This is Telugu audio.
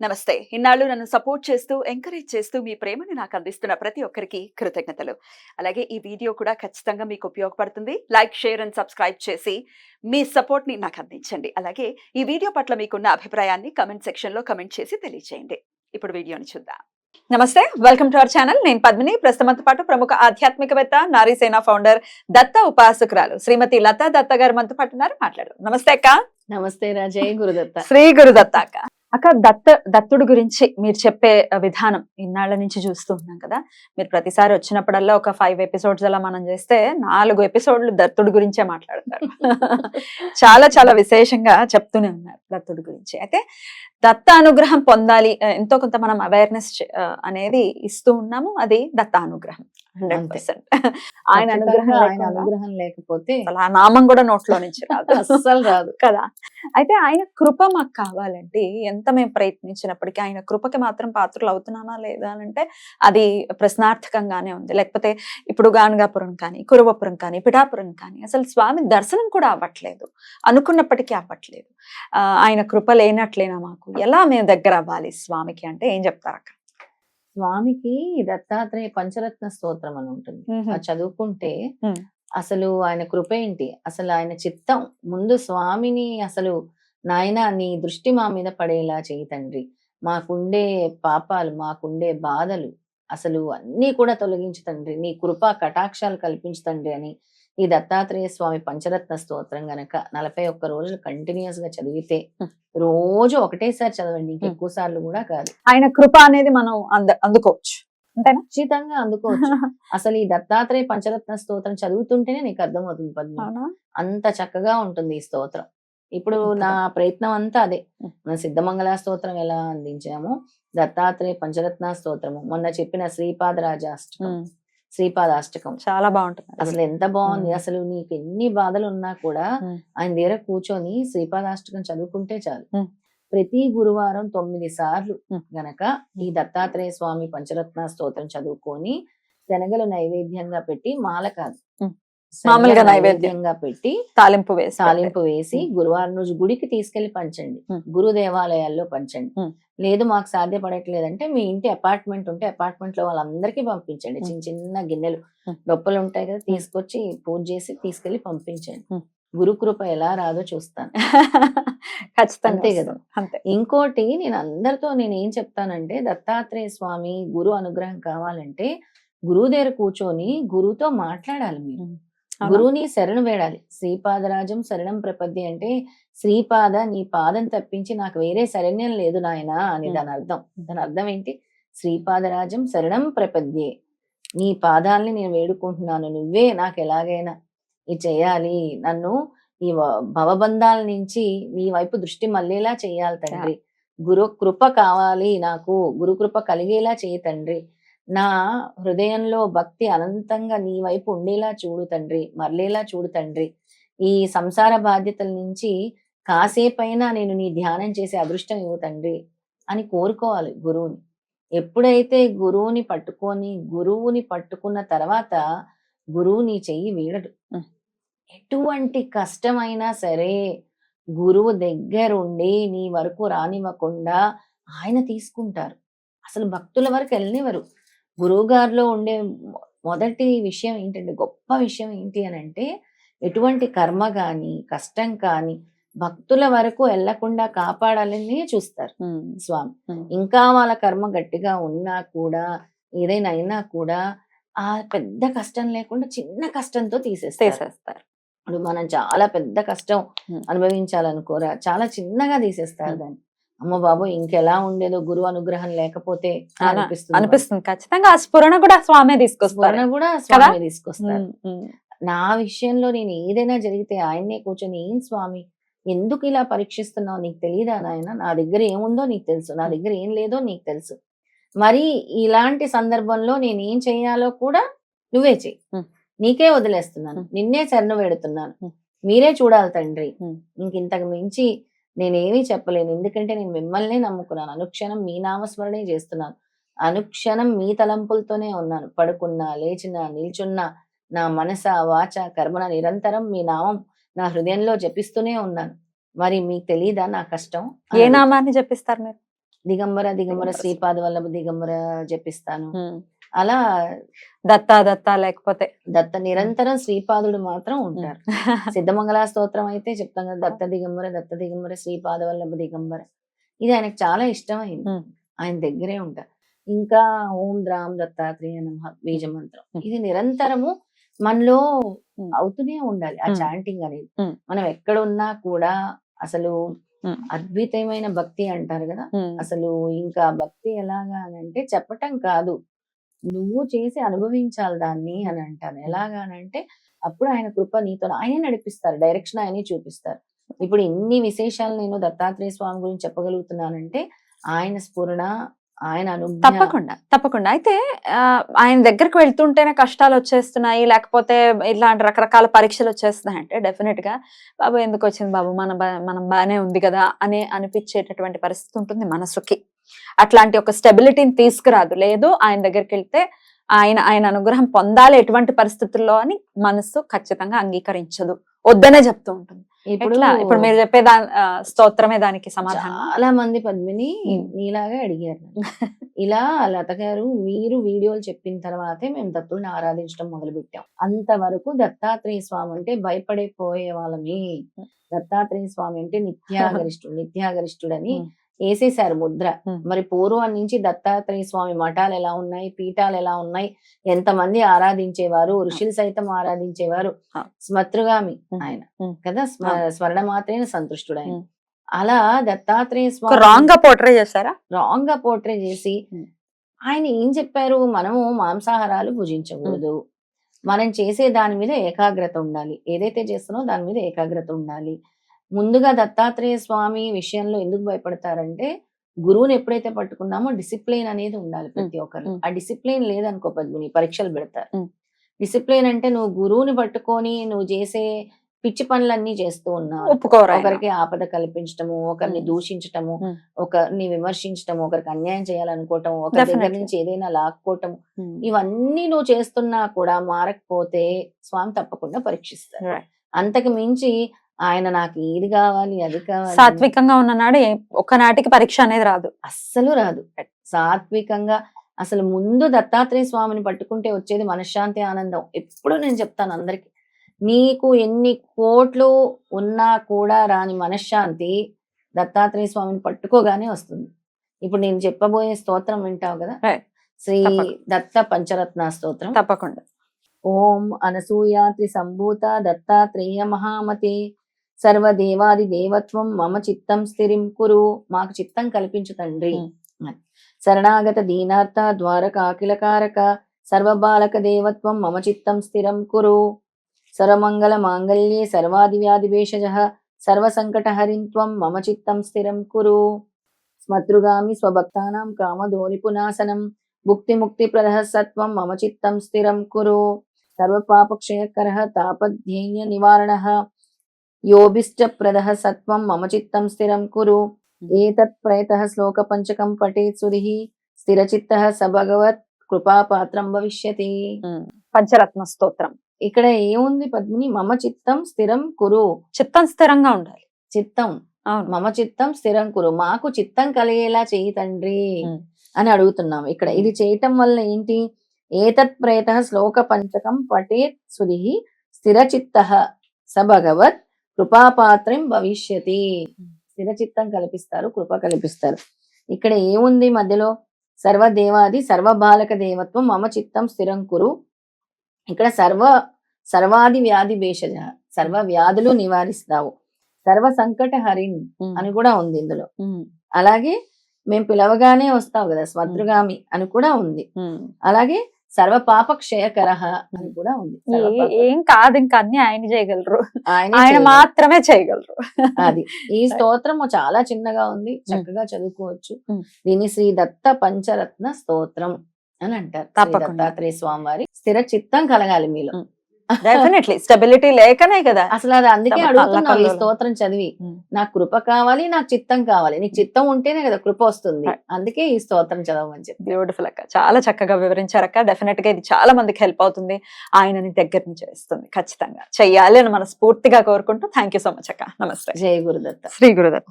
నమస్తే. ఇన్నాళ్ళు నన్ను సపోర్ట్ చేస్తూ ఎంకరేజ్ చేస్తూ మీ ప్రేమని నాకు అందిస్తున్న ప్రతి ఒక్కరికి కృతజ్ఞతలు. అలాగే ఈ వీడియో కూడా ఖచ్చితంగా మీకు ఉపయోగపడుతుంది. లైక్ షేర్ అండ్ సబ్స్క్రైబ్ చేసి మీ సపోర్ట్ని నాకు అందించండి. అలాగే ఈ వీడియో పట్ల మీకున్న అభిప్రాయాన్ని కమెంట్ సెక్షన్లో కమెంట్ చేసి తెలియజేయండి ఇప్పుడు వీడియోని చూద్దాం. నమస్తే. Welcome to our channel. నేను పద్మిని. ప్రస్తుతంతో పాటు ప్రముఖ ఆధ్యాత్మికవేత్త నారీసేన ఫౌండర్ దత్త ఉపాసకురాలు శ్రీమతి లతా దత్త గారు మనతో పాటు ఉన్నారు. మాట్లాడు నమస్తే అక్క. నమస్తే రాజయ్ గురుదత్త. శ్రీ గురుదత్త అక్క. అక్క దత్త దత్తుడు గురించి మీరు చెప్పే విధానం ఇన్నాళ్ళ నుంచి చూస్తూ ఉన్నాం కదా. మీరు ప్రతిసారి వచ్చినప్పుడల్లా ఒక ఫైవ్ ఎపిసోడ్స్ అలా మనం చేస్తే నాలుగు ఎపిసోడ్లు దత్తుడు గురించే మాట్లాడతారు. చాలా చాలా విశేషంగా చెప్తూనే ఉన్నారు దత్తుడు గురించి. అయితే దత్త అనుగ్రహం పొందాలి ఎంతో కొంత మనం అవేర్నెస్ అనేది ఇస్తూ ఉన్నాము. అది దత్త అనుగ్రహం హండ్రెడ్ అంతే. పర్సెంట్. ఆయన అనుగ్రహం ఆయన అనుగ్రహం లేకపోతే అసలు ఆ నామం కూడా నోట్లో నుంచి రాదు. అస్సలు రాదు. కదా? అయితే ఆయన కృప మాకు కావాలంటే ఎంత మేము ప్రయత్నించినప్పటికీ ఆయన కృపకి మాత్రం పాత్రలు అవుతున్నామా లేదా అని అంటే అది ప్రశ్నార్థకంగానే ఉంది. లేకపోతే ఇప్పుడు గానగాపురం కానీ కురువపురం కానీ పిఠాపురం కానీ అసలు స్వామి దర్శనం కూడా అవ్వట్లేదు. అనుకున్నప్పటికీ అవ్వట్లేదు. ఆయన కృప లేనట్లేనా మాకు? ఎలా మేము దగ్గర అవ్వాలి స్వామికి అంటే ఏం చెప్తారు అక్క స్వామికి దత్తాత్రేయ పంచరత్న స్తోత్రం అని ఉంటుంది. అది చదువుకుంటే. అసలు ఆయన కృప ఏంటి? అసలు ఆయన చిత్తం ముందు స్వామిని అసలు నాయన నీ దృష్టి మా మీద పడేలా చేయి తండ్రి. మాకుండే పాపాలు మాకుండే బాధలు అసలు అన్నీ కూడా తొలగించు తండ్రి. నీ కృప కటాక్షాలు కల్పించు తండ్రి అని ఈ దత్తాత్రేయ స్వామి పంచరత్న స్తోత్రం గనక నలభై ఒక్క రోజులు కంటిన్యూస్గా చదివితే. రోజు ఒకటేసారి చదవండి ఇంకెక్కువ సార్లు కూడా కాదు. ఆయన కృప అనేది మనం అంద అందుకోవచ్చు. అంతేనా? ఖచ్చితంగా అందుకోవచ్చు. అసలు ఈ దత్తాత్రేయ పంచరత్న స్తోత్రం చదువుతుంటేనే నీకు అర్థమవుతుంది పద్మ. అంత చక్కగా ఉంటుంది ఈ స్తోత్రం. ఇప్పుడు? నా ప్రయత్నం అంతా అదే. మన సిద్ధమంగళ స్తోత్రం ఎలా అందించాము దత్తాత్రేయ పంచరత్న స్తోత్రము. మొన్న చెప్పిన శ్రీపాదరాజాష్టకం. ఉమ్, శ్రీపాదాష్టకం చాలా బాగుంటుంది అసలు ఎంత బాగుంది. అసలు నీకు ఎన్ని బాధలు ఉన్నా కూడా. ఆయన దగ్గర కూర్చొని శ్రీపాదాష్టకం చదువుకుంటే చాలు. ప్రతి గురువారం తొమ్మిది సార్లు. గనక ఈ దత్తాత్రేయ స్వామి పంచరత్న స్తోత్రం చదువుకొని శనగలు నైవేద్యంగా పెట్టి మాల కాదు మామూలుగా నైవేద్యం. నైవేద్యంగా పెట్టి తాలింపు వేసి తాలింపు వేసి. గురువారం రోజు గుడికి తీసుకెళ్ళి పంచండి. గురు దేవాలయాల్లో పంచండి. లేదు మాకు సాధ్యపడట్లేదంటే మీ ఇంటి అపార్ట్మెంట్ ఉంటే అపార్ట్మెంట్లో వాళ్ళందరికీ పంపించండి. చిన్న చిన్న గిన్నెలు. డొప్పలు ఉంటాయి కదా తీసుకొచ్చి పూజ చేసి తీసుకెళ్ళి పంపించండి. గురు కృప ఎలా రాదో చూస్తాను ఖచ్చితంగా అంతే కదా. అంతే ఇంకోటి నేను అందరితో నేను ఏం చెప్తానంటే దత్తాత్రేయ స్వామి గురు అనుగ్రహం కావాలంటే గురువు దగ్గర కూర్చొని గురువుతో మాట్లాడాలి మీరు? గురువుని శరణు వేడాలి. శ్రీపాదరాజం శరణం ప్రపద్ది అంటే శ్రీపాద నీ పాదం తప్పించి నాకు వేరే శరణ్యం లేదు నాయనా అని. దాని అర్థం. దాని అర్థం ఏంటి? శ్రీపాదరాజం శరణం ప్రపద్యే. నీ పాదాల్ని నేను వేడుకుంటున్నాను. నువ్వే నాకు ఎలాగైనా. ఇది చేయాలి. నన్ను ఈ భవబంధాల నుంచి నీ వైపు దృష్టి మళ్ళేలా చేయాలి తండ్రి. గురు కృప కావాలి నాకు. గురు కృప కలిగేలా చేయి తండ్రి. నా హృదయంలో భక్తి అనంతంగా నీ వైపు ఉండేలా చూడు తండ్రి మరలేలా చూడు తండ్రి. ఈ సంసార బాధ్యతల నుంచి కాసేపైనా నేను నీ ధ్యానం చేసే అదృష్టం ఇవ్వు తండ్రి అని కోరుకోవాలి గురువుని. ఎప్పుడైతే గురువుని పట్టుకొని గురువుని పట్టుకున్న తర్వాత గురువు నీ చెయ్యి వీడడు. ఎటువంటి కష్టమైనా సరే గురువు దగ్గరుండి నీ వరకు రానివ్వకుండా ఆయన తీసుకుంటారు. అసలు భక్తుల వరకు వెళ్ళనివ్వరు. గురువు గారిలో ఉండే మొదటి విషయం ఏంటంటే గొప్ప విషయం ఏంటి అని అంటే ఎటువంటి కర్మ కానీ కష్టం కానీ భక్తుల వరకు వెళ్ళకుండా కాపాడాలని చూస్తారు స్వామి. ఇంకా వాళ్ళ కర్మ గట్టిగా ఉన్నా కూడా ఏదైనా అయినా కూడా ఆ పెద్ద కష్టం లేకుండా చిన్న కష్టంతో తీసేస్తారు తీసేస్తారు ఇప్పుడు మనం చాలా పెద్ద కష్టం. అనుభవించాలనుకోరా చాలా చిన్నగా తీసేస్తారు. దాన్ని అమ్మ బాబు ఇంకెలా ఉండేదో గురువు అనుగ్రహం లేకపోతే అనిపిస్తుంది ఖచ్చితంగా. ఆ స్ఫురణ కూడా స్వామే తీసుకొస్తారు. కూడా స్వామి తీసుకొస్తారు. నా విషయంలో నేను ఏదైనా జరిగితే ఆయన్నే కూర్చొని ఏం స్వామి ఎందుకు ఇలా పరీక్షిస్తున్నావు? నీకు తెలియదా నాయన? నా దగ్గర ఏముందో నీకు తెలుసు. నా దగ్గర ఏం లేదో నీకు తెలుసు. మరి ఇలాంటి సందర్భంలో నేను ఏం చేయాలో కూడా నువ్వే చెయ్యి. నీకే వదిలేస్తున్నాను. నిన్నే శరణు వేడుతున్నాను. మీరే చూడాలి తండ్రి. ఇంక ఇంతకు మించి నేనేమీ చెప్పలేను. ఎందుకంటే నేను మిమ్మల్నే నమ్ముకున్నాను. అనుక్షణం మీ నామస్మరణే చేస్తున్నాను. అనుక్షణం మీ తలంపులతోనే ఉన్నాను. పడుకున్నా లేచినా నిల్చున్నా నా మనస వాచ కర్మన నిరంతరం మీ నామం నా హృదయంలో జపిస్తూనే ఉన్నాను. మరి మీకు తెలియదా నా కష్టం? ఏ నామాన్ని చెప్పిస్తారు మీరు? దిగంబర దిగంబర శ్రీపాద వల్లభ దిగంబర జపిస్తాను. అలా దత్తా దత్తా లేకపోతే దత్త నిరంతరం శ్రీపాదుడు మాత్రం ఉంటారు సిద్ధమంగళ స్తోత్రం అయితే చెప్తాం కదా దత్త దిగంబర దత్త దిగంబర శ్రీపాద వల్లభ దిగంబర ఇది ఆయనకు చాలా ఇష్టమైంది. ఆయన దగ్గరే ఉంటారు ఇంకా ఓం ద్రామ్ దత్తాత్రేయ నమః బీజ మంత్రం. ఇది నిరంతరము మనలో. అవుతూనే ఉండాలి ఆ. చాంటింగ్ అనేది. మనం ఎక్కడ ఉన్నా కూడా అసలు. అద్భుతమైన భక్తి అంటారు కదా. అసలు ఇంకా భక్తి ఎలాగా అని అంటే చెప్పటం కాదు నువ్వు చేసి అనుభవించాలి దాన్ని అని అంటాను. ఎలాగా అని అంటే అప్పుడు ఆయన కృప నీతో ఆయనే నడిపిస్తారు. డైరెక్షన్ ఆయనే చూపిస్తారు. ఇప్పుడు ఇన్ని విశేషాలు నేను దత్తాత్రేయ స్వామి గురించి చెప్పగలుగుతున్నానంటే ఆయన స్ఫురణ ఆయన అనుజ్ఞ తప్పకుండా తప్పకుండా. అయితే ఆయన దగ్గరకు వెళ్తుంటేనే కష్టాలు వచ్చేస్తున్నాయి లేకపోతే ఇలాంటి రకరకాల పరీక్షలు వచ్చేస్తున్నాయి అంటే డెఫినెట్గా బాబు ఎందుకు వచ్చింది బాబు? మన బా- మనం బాగానే ఉంది కదా అని అనిపించేటటువంటి పరిస్థితి ఉంటుంది మనసుకి. అట్లాంటి ఒక స్టెబిలిటీని తీసుకురాదు. లేదు ఆయన దగ్గరికి వెళ్తే ఆయన ఆయన అనుగ్రహం పొందాలి ఎటువంటి పరిస్థితుల్లో అని మనసు ఖచ్చితంగా అంగీకరించదు. వద్దనే చెప్తూ ఉంటుంది. ఇప్పుడు మీరు చెప్పే దాని స్తోత్రమే దానికి సమాధానం. చాలా మంది పద్మిని. నీలాగా అడిగారు. ఇలా లత గారు మీరు వీడియోలు చెప్పిన తర్వాతే మేము దత్తుల్ని ఆరాధించడం మొదలు పెట్టాం అంతవరకు దత్తాత్రేయ స్వామి అంటే భయపడే పోయే వాళ్ళమి. దత్తాత్రేయ స్వామి అంటే నిత్యాగరిష్ఠుడు నిత్యాగరిష్ఠుడు అని ఉమ్. వేసేశారు ముద్ర. మరి పూర్వం నుంచి దత్తాత్రేయ స్వామి మఠాలు ఎలా ఉన్నాయి పీఠాలు ఎలా ఉన్నాయి ఎంతమంది ఆరాధించేవారు ఋషులు సైతం ఆరాధించేవారు. స్మతృగామి. ఆయన. కదా. స్మరణ మాత్రమే సంతుష్టుడు ఆయన. అలా దత్తాత్రేయ స్వామి రాంగ్గా పోర్ట్రే చేశారా రాంగ్గా పోర్ట్రే చేసి. ఆయన ఏం చెప్పారు మనము మాంసాహారాలు భుజించకూడదు మనం చేసే దాని మీద ఏకాగ్రత ఉండాలి ఏదైతే చేస్తున్నామో దాని మీద ఏకాగ్రత ఉండాలి ముందుగా దత్తాత్రేయ స్వామి విషయంలో ఎందుకు భయపడతారంటే గురువుని ఎప్పుడైతే పట్టుకున్నామో డిసిప్లిన్ అనేది ఉండాలి ప్రతి ఒక్కరు. ఆ డిసిప్లిన్ లేదనుకో పద్మిని పరీక్షలు పెడతారు. డిసిప్లిన్ అంటే నువ్వు గురువుని పట్టుకొని నువ్వు చేసే పిచ్చి పనులన్నీ చేస్తూ ఉన్నావు? ఒకరికి ఆపద కల్పించటము ఒకరిని. దూషించటము. ఒకరిని విమర్శించటము ఒకరికి అన్యాయం చేయాలనుకోవటం ఒకరి దగ్గర. నుంచి ఏదైనా లాక్కోవటం. ఇవన్నీ నువ్వు చేస్తున్నా కూడా మారకపోతే స్వామి తప్పకుండా పరీక్షిస్తారు. అంతకు మించి ఆయన నాకు ఇది కావాలి అది కావాలి సాత్వికంగా ఉన్ననాడు ఒక్కనాటికి పరీక్ష అనేది రాదు. అస్సలు రాదు. సాత్వికంగా అసలు ముందు దత్తాత్రేయ స్వామిని పట్టుకుంటే వచ్చేది మనశ్శాంతి ఆనందం. ఎప్పుడు నేను చెప్తాను అందరికి. నీకు ఎన్ని కోట్లు ఉన్నా కూడా రాని మనశ్శాంతి దత్తాత్రేయ స్వామిని పట్టుకోగానే వస్తుంది. ఇప్పుడు నేను చెప్పబోయే స్తోత్రం వింటావు కదా. శ్రీ. దత్త పంచరత్న స్తోత్రం. తప్పకుండా. ఓం అనసూయాత్రి సంభూత దత్తాత్రేయ మహామతే సర్వదేవాది దేవత్వం మమ చిత్తం స్థిరం కురు. మాకు చిత్తం కల్పించు తండ్రి. శరణాగత దీనార్థ ద్వారకాకిలకారక సర్వబాలక దేవత్వం మమ చిత్తం స్థిరం కురు. సర్వమంగళ మాంగళ్యే సర్వాది వ్యాధి భేషజ సర్వ సంకట హరింత్వం మమ చిత్తం స్థిరం కురు. స్మతృగామి స్వభక్తానాం కామధోని పునాసనం భుక్తి ముక్తి సత్వం మమ చిత్తం స్థిరం కురు. సర్వపాపక్షయకరః తాపధ్యేయ నివారణః యోభిష్ట ప్రదః సత్వం మమ చిత్తం స్థిరం కురు ఏతత్ ప్రయతః శ్లోక పంచకం పఠేత్ సుధిః స్థిరచిత్తః స భగవత్ కృపాపాత్రం భవిష్యతి. పంచరత్న స్తోత్రం ఇక్కడ ఏముంది పద్మిని మమ చిత్తం స్థిరం కురు చిత్తం స్థిరంగా ఉండాలి। చిత్తం। మమ చిత్తం స్థిరం కురు। మాకు చిత్తం కలిగేలా చేయి తండ్రి. అని అడుగుతున్నాం ఇక్కడ. ఇది చేయటం వల్ల ఏంటి? ఏతత్ ప్రేత శ్లోక పంచకం పఠేత్ సుధి స్థిరచిత్త స భగవత్ కృపాపాత్రం భవిష్యతి. స్థిరచిత్తం కల్పిస్తారు కృప కల్పిస్తారు. ఇక్కడ ఏముంది మధ్యలో? సర్వదేవాది సర్వబాలక దేవత్వం మమ చిత్తం స్థిరం కురు. ఇక్కడ సర్వ సర్వాది వ్యాధి భేషజ సర్వ వ్యాధులు నివారిస్తావు. సర్వ సంకట ఉమ్. అని కూడా ఉంది ఇందులో. అలాగే మేము పిలవగానే వస్తావు కదా స్మతృగామి అని కూడా ఉంది. అలాగే సర్వ పాప క్షయకరహ అని కూడా ఉంది. ఏ- కాదు ఇంకా అన్ని ఆయన చేయగలరు. ఆయనే. మాత్రమే చేయగలరు. అది. ఈ స్తోత్రము చాలా చిన్నగా ఉంది. చక్కగా చదువుకోవచ్చు. దీన్ని శ్రీ దత్త పంచరత్న స్తోత్రం అని అంటారు. తప్పకుండా. దత్తాత్రేయ స్వామి వారి స్థిర చిత్తం కలగాలి మీలో. డెఫినెట్లీ స్టెబిలిటీ లేకనే కదా. అసలు అది అందుకే అడుగుతున్నావు ఈ. స్తోత్రం చదివి. నాకు కృప కావాలి నాకు చిత్తం కావాలి. నీకు చిత్తం ఉంటేనే కదా కృప వస్తుంది. అందుకే ఈ స్తోత్రం చదవమని చెప్పి. బ్యూటిఫుల్ అక్క. చాలా చక్కగా వివరించారక్క డెఫినెట్గా ఇది చాలా మందికి హెల్ప్ అవుతుంది. ఆయనని దగ్గర నుంచి చేస్తుంది. ఖచ్చితంగా. చెయ్యాలి అని మనస్ఫూర్తిగా కోరుకుంటూ. థ్యాంక్ యూ సో మచ్ అక్క. నమస్తే. జయ గురుదత్త. శ్రీ గురుదత్త.